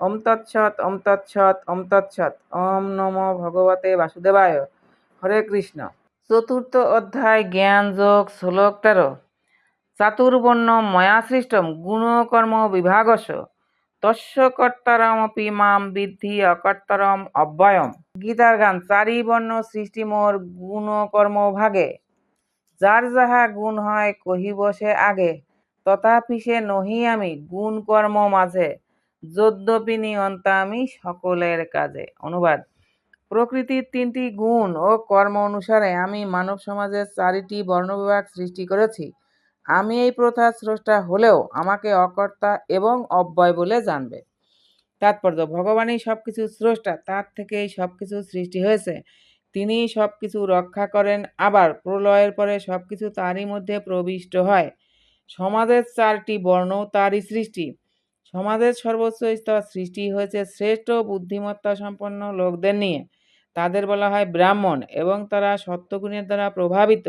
ওম তৎসৎ ওম তৎসৎ ওম তৎসৎ। ওম নমো ভগবতে বাসুদেবায়। হরে কৃষ্ণ। চতুর্থ অধ্যায়, জ্ঞান যোগ শ্লোক তেরো চাতুর্বর্ণ ময়া সৃষ্টম গুণকর্ম বিভাগস। তস্য কর্তারমপি মাম বিদ্ধি অকর্তারম অব্যয়ম। গীতার গান, চারি বর্ণ সৃষ্টি মোর গুণকর্ম ভাগে। যার যাহা গুণ হয় কহিব সে আগে। তথাপি সে নহি আমি গুণ কর্ম মাঝে যদ্যপি নিয়ন্তা আমি সকলের কাজে। অনুবাদ। প্রকৃতির তিনটি গুণ ও কর্ম অনুসারে আমি মানব সমাজের চারিটি বর্ণবিভাগ সৃষ্টি করেছি। আমি এই প্রথা স্রষ্টা হলেও আমাকে অকর্তা এবং অব্যয় বলে জানবে। তাৎপর্য ভগবানই সব কিছু স্রষ্টা, তার থেকেই সব কিছু সৃষ্টি হয়েছে। তিনি সব কিছু রক্ষা করেন, আবার প্রলয়ের পরে সব কিছু তারই মধ্যে প্রবিষ্ট হয়। সমাজের চারটি বর্ণ তারই সৃষ্টি। সমাজের সর্বোচ্চ স্তর সৃষ্টি হয়েছে শ্রেষ্ঠ বুদ্ধিমত্তা সম্পন্ন লোকদের নিয়ে। তাদের বলা হয় ব্রাহ্মণ এবং তারা সত্যগুণের দ্বারা প্রভাবিত।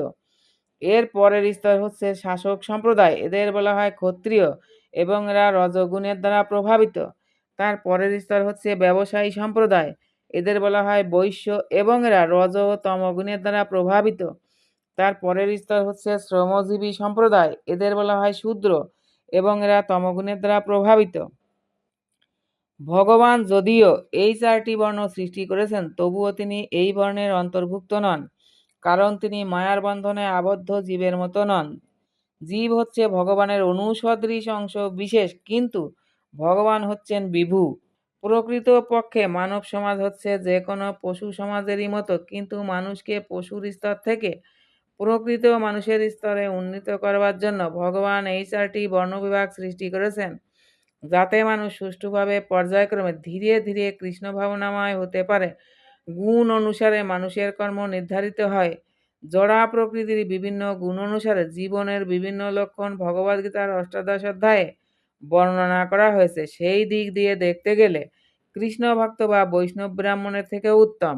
এর পরের স্তর হচ্ছে শাসক সম্প্রদায়। এদের বলা হয় ক্ষত্রিয় এবং এরা রজগুণের দ্বারা প্রভাবিত। তার পরের স্তর হচ্ছে ব্যবসায়ী সম্প্রদায়। এদের বলা হয় বৈশ্য এবং এরা রজ ও তমগুণের দ্বারা প্রভাবিত। তার পরের স্তর হচ্ছে শ্রমজীবী সম্প্রদায়। এদের বলা হয় শূদ্র এবং এরা তমগুণের দ্বারা প্রভাবিত। ভগবান যদিও এই চারটি বর্ণ সৃষ্টি করেছেন, তবুও তিনি এই বর্ণের অন্তর্ভুক্ত নন, কারণ তিনি মায়ার বন্ধনে আবদ্ধ জীবের মতো নন। জীব হচ্ছে ভগবানের অনুসদৃশ অংশ বিশেষ, কিন্তু ভগবান হচ্ছেন বিভু। প্রকৃত পক্ষে মানব সমাজ হচ্ছে যে কোনো পশু সমাজেরই মতো, কিন্তু মানুষকে পশুর স্তর থেকে প্রকৃত মানুষের স্তরে উন্নীত করবার জন্য ভগবান এই চারটি বর্ণবিভাগ সৃষ্টি করেছেন, যাতে মানুষ সুষ্ঠুভাবে পর্যায়ক্রমে ধীরে ধীরে কৃষ্ণ ভাবনাময় হতে পারে। গুণ অনুসারে মানুষের কর্ম নির্ধারিত হয়। জড়া প্রকৃতির বিভিন্ন গুণ অনুসারে জীবনের বিভিন্ন লক্ষণ ভগবদ্গীতার অষ্টাদশ অধ্যায়ে বর্ণনা করা হয়েছে। সেই দিক দিয়ে দেখতে গেলে কৃষ্ণ ভক্ত বা বৈষ্ণব ব্রাহ্মণের থেকে উত্তম।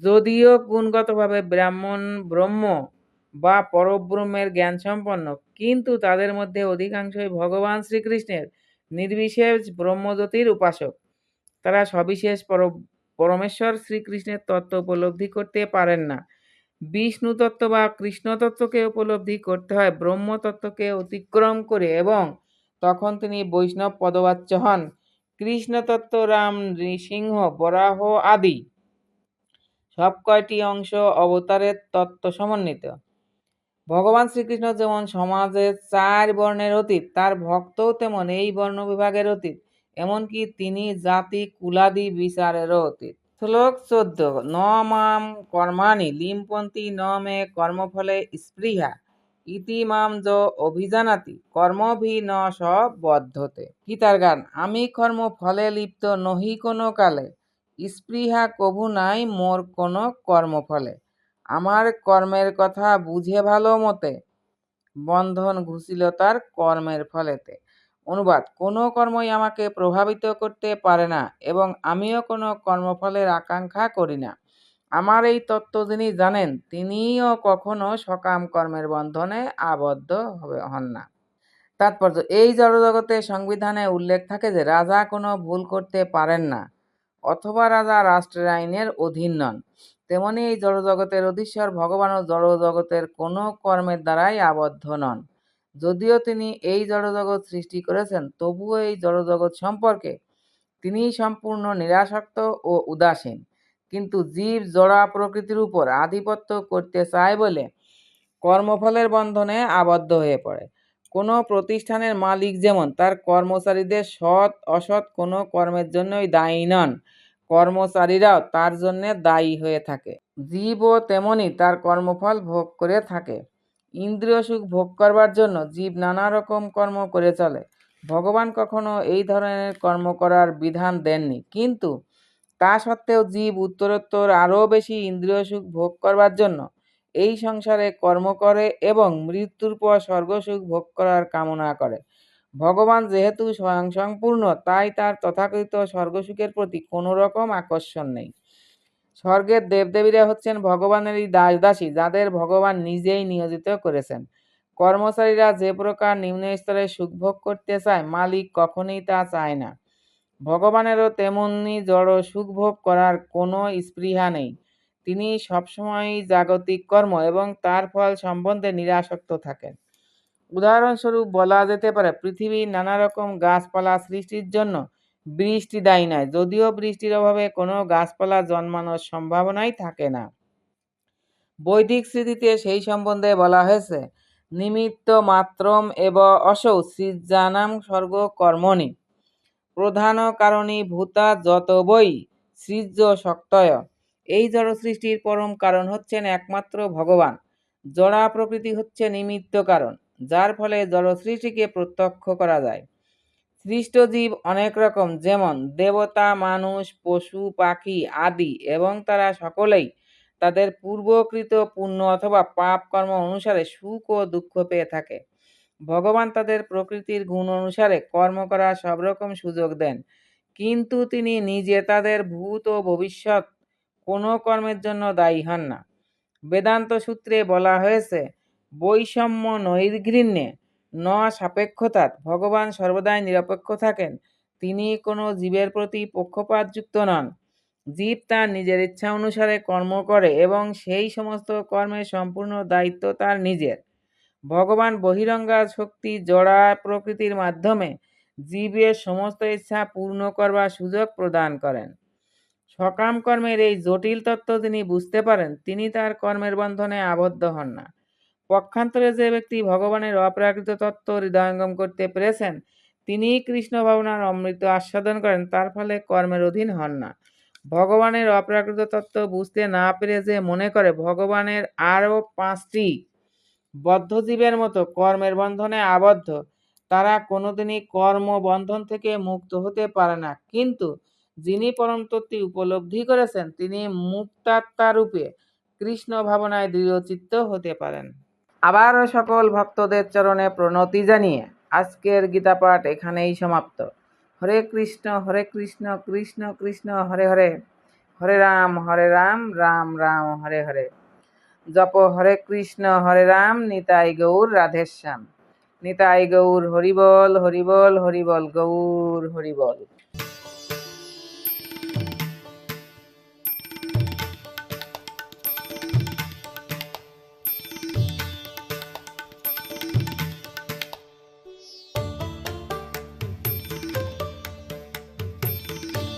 যদিও গুণগতভাবে ব্রাহ্মণ, ব্রহ্ম বা পরব্রহ্মের জ্ঞান সম্পন্ন কিন্তু তাদের মধ্যে অধিকাংশই ভগবান শ্রীকৃষ্ণের নির্বিশেষ ব্রহ্মজ্যোতির উপাসক। তারা সবিশেষ পর পরমেশ্বর শ্রীকৃষ্ণের তত্ত্ব উপলব্ধি করতে পারেন না। বিষ্ণু তত্ত্ব বা কৃষ্ণ তত্ত্বকে উপলব্ধি করতে হয়, ব্রহ্ম তত্ত্বকে অতিক্রম করে এবং তখন তিনি বৈষ্ণব পদবাচ্য হন। কৃষ্ণ তত্ত্ব রাম নৃসিংহ বরাহ আদি সব কয়টি অংশ অবতারের তত্ত্ব সমন্বিত? ভগবান শ্রীকৃষ্ণ যেমন সমাজের চার বর্ণের অতীত, তার ভক্তও তেমন এই বর্ণ বিভাগের অতীত, এমনকি তিনি জাতি, কুলাদি বিচারেরও অতীত। শ্লোক চোদ্দ ন মাম কর্মাণি লিমপন্থী ন মে কর্মফলে স্পৃহা ইতিমাম য অভিজানাতি কর্মভি ন স বদ্ধতে গীতার গান, আমি কর্ম ফলে লিপ্ত নহি কোনো কালে। স্পৃহা কভু নাই মোর কোনো কর্মফলে। আমার কর্মের কথা বুঝে ভালো মতে, বন্ধন ঘুষিল তার কর্মের ফলেতে। অনুবাদ, কোনো কর্মই আমাকে প্রভাবিত করতে পারে না এবং আমিও কোনো কর্মফলের আকাঙ্ক্ষা করি না। আমার এই তত্ত্ব যিনি জানেন, তিনিও কখনো সকাম কর্মের বন্ধনে আবদ্ধ হবে হন না। তাৎপর্য, এই জড়জগতে সংবিধানে উল্লেখ থাকে যে, রাজা কোনো ভুল করতে পারেন না। অথবা রাজা রাষ্ট্রের আইনের অধীন নন। তেমনি এই জড়জগতের অধীশ্বর ভগবানও জড়জগতের কোনো কর্মের দ্বারাই আবদ্ধ নন। যদিও তিনি এই জড়জগৎ সৃষ্টি করেছেন, তবুও এই জড়জগৎ সম্পর্কে তিনি সম্পূর্ণ নিরাসক্ত ও উদাসীন। কিন্তু জীব জড়া প্রকৃতির উপর আধিপত্য করতে চায় বলে কর্মফলের বন্ধনে আবদ্ধ হয়ে পড়ে। কোনো প্রতিষ্ঠানের মালিক যেমন, তার কর্মচারীদের সৎ, অসৎ কোনো কর্মের জন্যই দায়ী নন। কর্মচারীরাও তার জন্যে দায়ী হয়ে থাকে। জীবও তেমনি তার কর্মফল ভোগ করে থাকে। ইন্দ্রিয় সুখ ভোগ করবার জন্য জীব নানা রকম কর্ম করে চলে। ভগবান কখনো এই ধরনের কর্ম করার বিধান দেননি। কিন্তু তা সত্ত্বেও জীব উত্তরোত্তর আরও বেশি ইন্দ্রিয় সুখ ভোগ করবার জন্য এই সংসারে কর্ম করে এবং মৃত্যুর পর স্বর্গসুখ ভোগ করার কামনা করে। ভগবান যেহেতু স্বয়ংসম্পূর্ণ তাই তার তথাকথিত স্বর্গসুখের প্রতি কোনো রকম আকর্ষণ নেই। স্বর্গের দেবদেবীরা হচ্ছেন ভগবানেরই দাস দাসী যাদের ভগবান নিজেই নিয়োজিত করেছেন। কর্মচারীরা যে প্রকার নিম্ন স্তরে সুখভোগ করতে চায়, মালিক কখনোই তা চায় না। ভগবানেরও তেমনি জড় সুখভোগ করার কোনো স্পৃহা নেই। তিনি সবসময়ই জাগতিক কর্ম এবং তার ফল সম্বন্ধে নিরাসক্ত থাকেন। উদাহরণস্বরূপ বলা যেতে পারে, পৃথিবীর নানা রকম গাছপালা সৃষ্টির জন্য বৃষ্টি দায়ী নয়, যদিও বৃষ্টির অভাবে কোনো গাছপালা জন্মানোর সম্ভাবনাই থাকে না। বৈদিক স্মৃতিতে সেই সম্বন্ধে বলা হয়েছে, নিমিত্ত মাত্রম এব অসৌ সৃজানাম স্বর্গ কর্মণি। প্রধান কারণী ভূতা যত বই সৃজ্য শক্তয়। এই সৃষ্টির পরম কারণ হচ্ছেন একমাত্র ভগবান। জড়া প্রকৃতি হচ্ছে নিমিত্ত কারণ, যার ফলে সৃষ্টিকে প্রত্যক্ষ করা যায়। সৃষ্ট জীব অনেক রকম, যেমন দেবতা, মানুষ, পশু, পাখি আদি, এবং তারা সকলেই তাদের পূর্বকৃত পুণ্য অথবা পাপ কর্ম অনুসারে সুখ ও দুঃখ পেয়ে থাকে। ভগবান তাদের প্রকৃতির গুণ অনুসারে কর্ম করার সব রকম সুযোগ দেন, কিন্তু তিনি নিজে তাদের ভূত ও ভবিষ্যৎ কোনো কর্মের জন্য দায়ী হন না। বেদান্ত সূত্রে বলা হয়েছে, বৈষম্য নৈর্ঘৃণ্যে ন সাপেক্ষতার ভগবান সর্বদাই নিরপেক্ষ থাকেন, তিনি কোনো জীবের প্রতি পক্ষপাতযুক্ত নন। জীব তার নিজের ইচ্ছা অনুসারে কর্ম করে এবং সেই সমস্ত কর্মের সম্পূর্ণ দায়িত্ব তার নিজের। ভগবান বহিরঙ্গা শক্তি জড়া প্রকৃতির মাধ্যমে জীবের সমস্ত ইচ্ছা পূর্ণ করবার সুযোগ প্রদান করেন। সকাম কর্মের এই জটিল তত্ত্ব তিনি বুঝতে পারেন, তিনি তার কর্মের বন্ধনে আবদ্ধ হন না। পক্ষান্তরে যে ব্যক্তি ভগবানের অপ্রাকৃত তত্ত্ব হৃদয়ঙ্গম করতে পেরেছেন তিনি কৃষ্ণ ভাবনার অমৃত আস্বাদন করেন, তার ফলে কর্মের অধীন হন না। ভগবানের অপ্রাকৃত তত্ত্ব বুঝতে না পেরে যে মনে করে, ভগবানের আরও পাঁচটি বদ্ধজীবের মতো কর্মের বন্ধনে আবদ্ধ, তারা কোনোদিনই কর্ম বন্ধন থেকে মুক্ত হতে পারে না। কিন্তু যিনি পরম তত্ত্বটি উপলব্ধি করেছেন, তিনি মুক্তাত্মা রূপে কৃষ্ণ ভাবনায় দৃঢ়চিত্ত হতে পারেন। আবারও সকল ভক্তদের চরণে প্রণতি জানিয়ে আজকের গীতাপাঠ এখানেই সমাপ্ত। হরে কৃষ্ণ হরে কৃষ্ণ কৃষ্ণ কৃষ্ণ, হরে হরে। হরে রাম হরে রাম রাম রাম, হরে হরে। জপ হরে কৃষ্ণ, হরে রাম, নিতাই গৌর রাধেশ্যাম নিতাই গৌর, হরিবল হরিবল হরিবল গৌর, হরিবল।